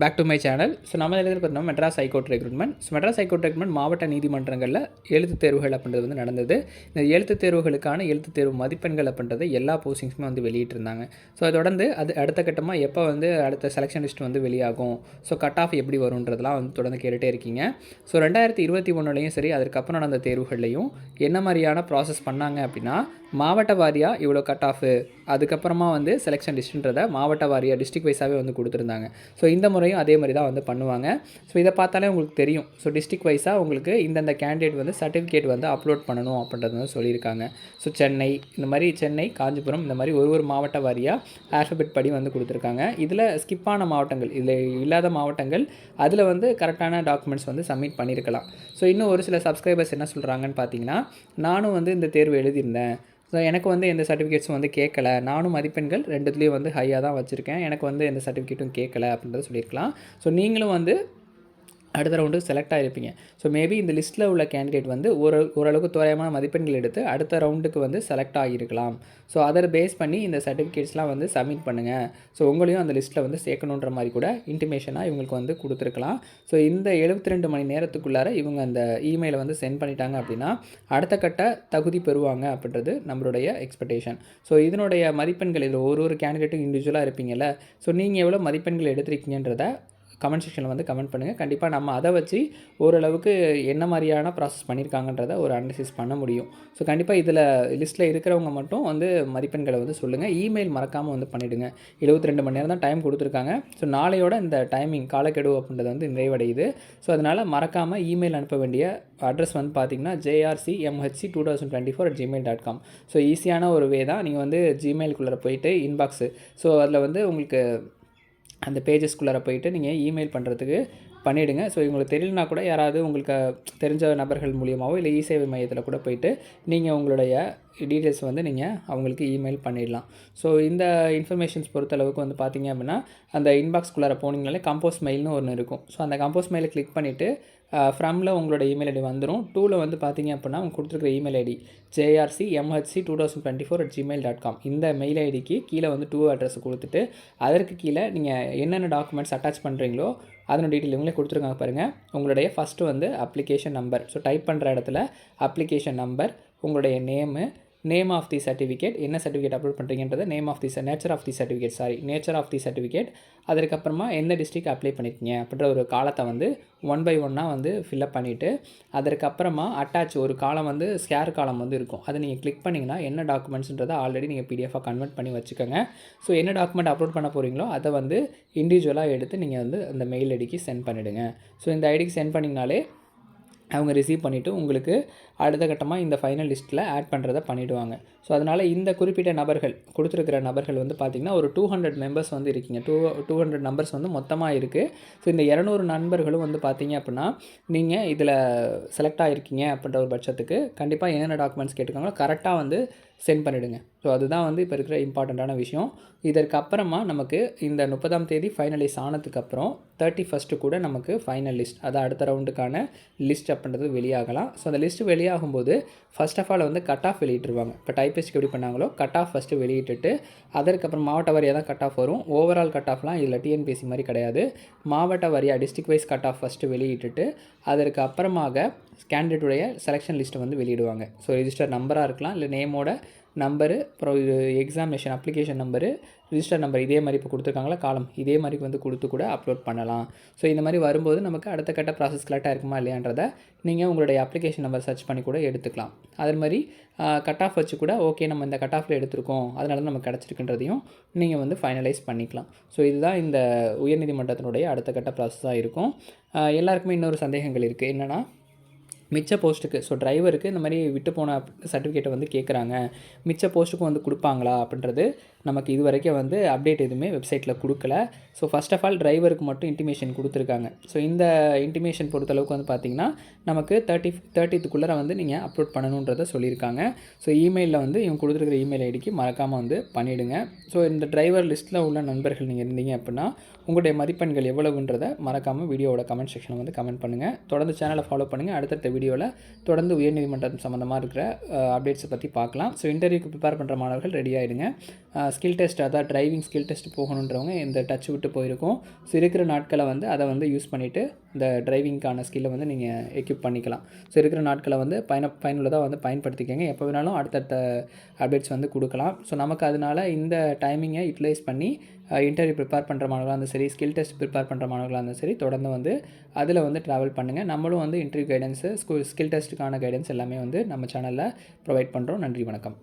Back to my channel so நம்ம எழுதி பார்த்தோம்னா Madras high court recruitment so Madras high court recruitment மாவட்ட நீதிமன்றங்களில் எழுத்து தேர்வுகள் அப்படின்றது வந்து நடந்தது. இந்த எழுத்து தேர்வுகளுக்கான எழுத்து தேர்வு மதிப்பெண்கள் அப்படின்றது எல்லா போஸ்டிங்ஸுமே வந்து வெளியிட்டிருந்தாங்க. ஸோ அதை தொடர்ந்து அது அடுத்த கட்டமாக எப்போ வந்து அடுத்த செலெக்ஷன் லிஸ்ட் வந்து வெளியாகும்? ஸோ கட் ஆஃப் எப்படி வரும்ன்றதெல்லாம் வந்து தொடர்ந்து கேட்டுகிட்டே இருக்கீங்க. ஸோ ரெண்டாயிரத்தி இருபத்தி ஒன்றுலையும் சரி அதுக்கப்புறம் நடந்த தேர்வுகள்லையும் என்ன மாதிரியான ப்ராசஸ் பண்ணாங்க அப்படின்னா மாவட்ட வாரியாக இவ்வளோ கட் ஆஃபு அதுக்கப்புறமா வந்து செலெக்ஷன் லிஸ்ட்டுன்றதை மாவட்ட வாரியாக டிஸ்ட்ரிக் வைஸாகவே வந்து கொடுத்துருந்தாங்க. ஸோ இந்த முறை முறையும் அதே மாதிரி தான் வந்து பண்ணுவாங்க. ஸோ இதை பார்த்தாலே உங்களுக்கு தெரியும். ஸோ டிஸ்ட்ரிக் வைஸாக உங்களுக்கு இந்தந்த கேண்டிடேட் வந்து சர்டிஃபிகேட் வந்து அப்லோட் பண்ணணும் அப்படின்றது வந்து சொல்லியிருக்காங்க. ஸோ சென்னை இந்த மாதிரி சென்னை காஞ்சிபுரம் இந்த மாதிரி ஒரு ஒரு மாவட்ட வாரியாக ஆல்ஃபபெட் படி வந்து கொடுத்துருக்காங்க. இதில் ஸ்கிப்பான மாவட்டங்கள் இதில் இல்லாத மாவட்டங்கள் அதில் வந்து கரெக்டான டாக்குமெண்ட்ஸ் வந்து சப்மிட் பண்ணியிருக்கலாம் ஸோ இன்னும் ஒரு சில சப்ஸ்கிரைபர்ஸ் என்ன சொல்கிறாங்கன்னு பார்த்தீங்கன்னா நானும் வந்து இந்த தேர்வு எழுதியிருந்தேன். ஸோ எனக்கு வந்து எந்த சர்டிஃபிகேட்ஸும் வந்து கேட்கல நானும் மதிப்பெண்கள் ரெண்டுத்துலேயும் வந்து ஹையாக தான் வச்சுருக்கேன். எனக்கு வந்து எந்த சர்டிஃபிகேட்டும் கேட்கல அப்படின்றத சொல்லியிருக்கலாம். ஸோ நீங்களும் வந்து அடுத்த ரவுண்டுக்கு செலக்ட் ஆகிருப்பீங்க ஸோ மேபி இந்த லிஸ்ட்டில் உள்ள கேண்டிடேட் வந்து ஒரு ஓரளவுக்கு தோராயமான மதிப்பெண்கள் எடுத்து அடுத்த ரவுண்டுக்கு வந்து செலக்ட் ஆகியிருக்கலாம் ஸோ அதை பேஸ் பண்ணி இந்த சர்டிஃபிகேட்ஸ்லாம் வந்து சப்மிட் பண்ணுங்கள் ஸோ உங்களையும் அந்த லிஸ்ட்டில் வந்து சேர்க்கணுன்ற மாதிரி கூட இன்டிமேஷனாக இவங்களுக்கு வந்து கொடுத்துருக்கலாம். ஸோ இந்த எழுபத்தி ரெண்டு மணி நேரத்துக்குள்ளார இவங்க அந்த இமெயிலை வந்து சென்ட் பண்ணிட்டாங்க அப்படின்னா அடுத்த கட்ட தகுதி பெறுவாங்க அப்படின்றது நம்மளுடைய எக்ஸ்பெக்டேஷன் ஸோ இதனுடைய மதிப்பெண்கள் இதில் ஒரு ஒரு கேண்டிடேட்டும் இண்டிவிஜுவலாக இருப்பீங்கல்ல. ஸோ நீங்கள் எவ்வளோ மதிப்பெண்கள் எடுத்திருக்கீங்கன்றத கமெண்ட் செக்ஷனில் வந்து கமெண்ட் பண்ணுங்கள் கண்டிப்பாக நம்ம அதை வச்சு ஓரளவுக்கு என்ன மாதிரியான ப்ராசஸ் பண்ணியிருக்காங்கன்றத ஒரு அனலிசிஸ் பண்ண முடியும். ஸோ கண்டிப்பாக இதில் லிஸ்ட்டில் இருக்கிறவங்க மட்டும் வந்து மதிப்பெண்களை வந்து சொல்லுங்கள் இமெயில் மறக்காமல் வந்து பண்ணிவிடுங்க எழுபத்தி ரெண்டு மணி நேரம் தான் டைம் கொடுத்துருக்காங்க. ஸோ நாளையோட இந்த டைமிங் காலக்கெடு அப்படின்றது வந்து நிறைவடையுது. ஸோ அதனால் மறக்காமல் இமெயில் அனுப்ப வேண்டிய அட்ரஸ் வந்து பார்த்தீங்கன்னா JRC MHC two thousand twenty four at Gmail dot com so ஈஸியான ஒரு வே தான். நீங்கள் வந்து ஜிமெயிலுக்குள்ளே போயிட்டு இன்பாக்ஸு ஸோ அதில் வந்து உங்களுக்கு அந்த பேஜஸ்குள்ளார போயிட்டு நீங்கள் இமெயில் பண்ணுறதுக்கு பண்ணிவிடுங்க ஸோ உங்களுக்கு தெரியலனா கூட யாராவது உங்களுக்கு தெரிஞ்ச நபர்கள் மூலியமாகவோ இல்லை இ சேவை மையத்தில் கூட போயிட்டு நீங்கள் உங்களுடைய டீட்டெயில்ஸ் வந்து நீங்கள் அவங்களுக்கு இமெயில் பண்ணிடலாம். ஸோ இந்த இன்ஃபர்மேஷன்ஸ் பொறுத்தளவுக்கு வந்து பார்த்தீங்க அப்படின்னா அந்த இன்பாக்ஸ்குள்ளார போனீங்கனாலே கம்போஸ் மெயில்னு ஒன்று இருக்கும். ஸோ அந்த கம்போஸ் மெயிலை கிளிக் பண்ணிவிட்டு ஃப்ரம்மில் உங்களோட இமெயில் ஐடி வந்துடும் டூவில் வந்து பார்த்தீங்க அப்படின்னா அவங்க கொடுத்துருக்குற email ID JRC MHC two thousand twenty four at Gmail dot com இந்த மெயில் ஐடிக்கு கீழே வந்து டூ அட்ரஸ் கொடுத்துட்டு அதற்கு கீழே நீங்கள் என்னென்ன டாக்குமெண்ட்ஸ் அட்டாச் பண்ணுறீங்களோ அதனோட டீட்டெயில் இவங்களே கொடுத்துருக்காங்க பாருங்கள் உங்களுடைய ஃபஸ்ட்டு வந்து அப்ளிகேஷன் நம்பர் ஸோ டைப் பண்ணுற இடத்துல அப்ளிகேஷன் நம்பர் உங்களுடைய name name of the certificate என்ன certificate upload பண்ணுறீங்கன்றது name of the nature of the certificate sorry nature of the certificate அதற்கப்புறமா எந்த டிஸ்ட்ரிக் அப்ளை பண்ணியிருக்கீங்க அப்படின்ற ஒரு காலத்தை வந்து ஒன் பை ஒன்னாக வந்து ஃபில்அப் பண்ணிவிட்டு அதற்கப்புறமா அட்டாச் ஒரு காலம் வந்து ஸ்கேர் காலம் வந்து இருக்கும். அதை நீங்கள் கிளிக் பண்ணிங்கன்னா என்ன டாக்குமெண்ட்ஸ்ன்றதை ஆல்ரெடி நீங்கள் பிடிஎஃபாக கன்வெர்ட் பண்ணி வச்சுக்கோங்க. ஸோ என்ன டாக்குமெண்ட் அப்லோட் பண்ண போகிறீங்களோ அதை வந்து இண்டிவிஜுவலாக எடுத்து நீங்கள் வந்து அந்த மெயில் ஐடிக்கு சென்ட் பண்ணிவிடுங்க ஸோ இந்த ஐடிக்கு சென்ட் பண்ணிங்கனாலே அவங்க ரிசீவ் பண்ணிவிட்டு உங்களுக்கு அடுத்த கட்டமாக இந்த ஃபைனல் லிஸ்ட்டில் ஆட் பண்ணுறதை பண்ணிவிடுவாங்க ஸோ அதனால் இந்த குறிப்பிட்ட நபர்கள் கொடுத்துருக்கிற நபர்கள் வந்து பார்த்திங்கன்னா ஒரு டூ ஹண்ட்ரட் மெம்பர்ஸ் வந்து இருக்கீங்க. டூ டூ ஹண்ட்ரட் நம்பர்ஸ் வந்து மொத்தமாக இருக்குது ஸோ இந்த இரநூறு நண்பர்களும் வந்து பார்த்தீங்க அப்படின்னா நீங்கள் இதில் செலக்ட் ஆகிருக்கீங்க அப்படின்ற ஒரு பட்சத்துக்கு கண்டிப்பாக என்னென்ன டாக்குமெண்ட்ஸ் கேட்டுக்காங்களோ கரெக்டாக வந்து சென்ட் பண்ணிவிடுங்க ஸோ அதுதான் வந்து இப்போ இருக்கிற இம்பார்ட்டண்ட்டான விஷயம். இதற்கு அப்புறமா நமக்கு இந்த முப்பதாம் தேதி ஃபைனலைஸ் ஆனதுக்கப்புறம் தேர்ட்டி ஃபஸ்ட்டு கூட நமக்கு ஃபைனல் லிஸ்ட் அதான் அடுத்த ரவுண்டுக்கான லிஸ்ட் அப்படின்றது வெளியாகலாம். ஸோ அந்த லிஸ்ட் வெளியாகும்போது ஃபஸ்ட் ஆஃப் ஆல் வந்து கட் ஆஃப் வெளியிட்டுருவாங்க. இப்போ டைப்பிஸ்ட் எப்படி பண்ணாங்களோ கட் ஆஃப் ஃபஸ்ட்டு வெளியிட்டுட்டு அதற்கப்புறம் மாவட்ட வாரியாக தான் கட் ஆஃப் வரும். ஓவரால் கட் ஆஃப்லாம் இதில் டிஎன்பிசி மாதிரி கிடையாது. மாவட்ட வாரியாக district wise cut off first வெளியிட்டுட்டு அதற்கு அப்புறமாக கேண்டிடேட்டுடைய செலெக்ஷன் லிஸ்ட்டை வந்து வெளியிடுவாங்க. ஸோ ரிஜிஸ்டர் நம்பராக இருக்கலாம் இல்லை நேமோட நம்பரு அப்புறம் இது examination application number register number இதே மாதிரி இப்போ கொடுத்துருக்காங்களா? காலம் இதே மாதிரி வந்து கொடுத்து கூட அப்லோட் பண்ணலாம். ஸோ இந்த மாதிரி வரும்போது நமக்கு அடுத்த கட்ட ப்ராசஸ் கரெக்டாக இருக்குமா இல்லையான்றதை நீங்கள் உங்களுடைய அப்ளிகேஷன் நம்பர் சர்ச் பண்ணி கூட எடுத்துக்கலாம். அதே மாதிரி கட் ஆஃப் வச்சு கூட ஓகே நம்ம இந்த கட் ஆஃபில் எடுத்திருக்கோம். அதனால தான் நமக்கு கிடச்சிருக்குன்றதையும் நீங்கள் வந்து ஃபைனலைஸ் பண்ணிக்கலாம். ஸோ இதுதான் இந்த உயர்நீதிமன்றத்தினுடைய அடுத்த கட்ட ப்ராசஸாக இருக்கும். எல்லாருக்குமே இன்னொரு சந்தேகங்கள் இருக்குது என்னென்னா மிச்ச போஸ்ட்டுக்கு ஸோ டிரைவருக்கு இந்த மாதிரி விட்டு போன சர்டிஃபிகேட்டை வந்து கேட்குறாங்க மிச்ச போஸ்ட்டுக்கும் வந்து கொடுப்பாங்களா அப்படின்றது நமக்கு இது வரைக்கும் வந்து அப்டேட் எதுவுமே வெப்சைட்டில் கொடுக்கல. ஸோ ஃபஸ்ட் ஆஃப் ஆல் டிரைவருக்கு மட்டும் இன்டிமேஷன் கொடுத்துருக்காங்க. ஸோ இந்த இன்டிமேஷன் பொறுத்தளவுக்கு வந்து பார்த்திங்கன்னா நமக்கு தேர்ட்டி தேர்ட்டித்துக்குள்ளே வந்து நீங்கள் அப்லோட் பண்ணணுன்றதை சொல்லியிருக்காங்க. ஸோ இமெயிலில் வந்து இவங்க கொடுத்துருக்குற இமெயில் ஐடிக்கு மறக்காமல் வந்து பண்ணிவிடுங்க ஸோ இந்த டிரைவர் லிஸ்ட்டில் உள்ள நண்பர்கள் நீங்கள் இருந்தீங்க அப்படின்னா உங்களுடைய மதிப்பெண்கள் எவ்வளவுன்றதை மறக்காமல் வீடியோவோட கமெண்ட் செக்ஷனில் வந்து கமெண்ட் பண்ணுங்கள் தொடர்ந்து சேனலை ஃபாலோ பண்ணுங்கள் அடுத்தடுத்த வீடியோவில் தொடர்ந்து உயர்நீதிமன்றம் சம்மந்தமாக இருக்கிற அப்டேட்ஸை பற்றி பார்க்கலாம். ஸோ இன்டர்வியூக்கு ப்ரிப்பேர் பண்ணுற மாணவர்கள் ரெடி ஆகிடுங்க ஸ்கில் டெஸ்ட் அதாவது டிரைவிங் ஸ்கில் டெஸ்ட் போகணுன்றவங்க இந்த டச் விட்டு போயிருக்கும். ஸோ இருக்கிற நாட்களை வந்து அதை வந்து யூஸ் பண்ணிவிட்டு இந்த டிரைவிங்க்கான ஸ்கில்லை வந்து நீங்கள் எக்யூப் பண்ணிக்கலாம். ஸோ இருக்கிற நாட்களை வந்து பயன பயனுள்ளதாக வந்து பயன்படுத்திக்கோங்க. எப்போ வேணாலும் அடுத்தடுத்த அப்டேட்ஸ் வந்து கொடுக்கலாம். ஸோ நமக்கு அதனால் இந்த டைமிங்கை யூட்டிலைஸ் பண்ணி இன்டர்வியூ ப்ரிப்பேர் பண்ணுற மாணவர்களாக இருந்தாலும் சரி ஸ்கில் டெஸ்ட் ப்ரிப்பேர் பண்ணுற மாணவர்களாக இருந்தாலும் சரி தொடர்ந்து வந்து அதில் வந்து ட்ராவல் பண்ணுங்கள் நம்மளும் வந்து இன்டர்வியூ கைடன்ஸு ஸ்கூல் ஸ்கில் டெஸ்ட்டுக்கான கைடன்ஸ் எல்லாமே வந்து நம்ம சேனலில் ப்ரொவைட் பண்ணுறோம் நன்றி வணக்கம்.